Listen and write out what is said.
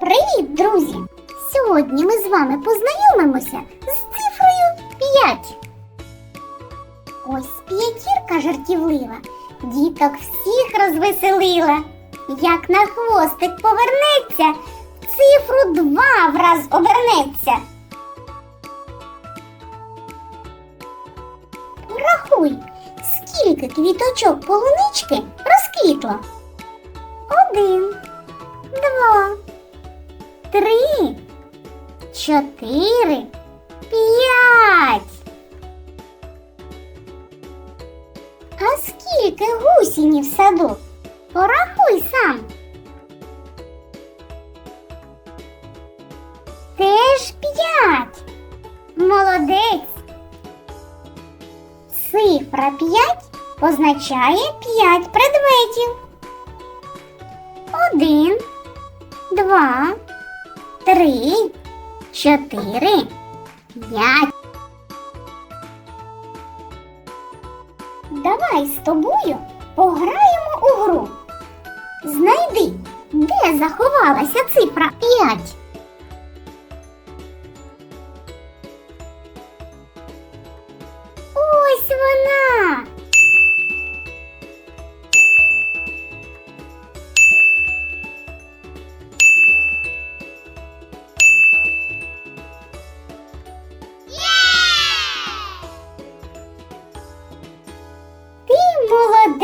Привіт, друзі! Сьогодні ми з вами познайомимося з цифрою 5. Ось п'ятірка жартівлива, діток всіх розвеселила. Як на хвостик повернеться, цифру 2 враз обернеться. Порахуй, скільки квіточок полунички розквітло. Один, два, чотири, п'ять. А скільки гусінів в саду? Порахуй сам. Теж п'ять. Молодець. Цифра 5 означає 5 предметів. Один, два, три, чотири, п'ять. Давай з тобою пограємо у гру. Знайди, де заховалася цифра 5. Ось вона.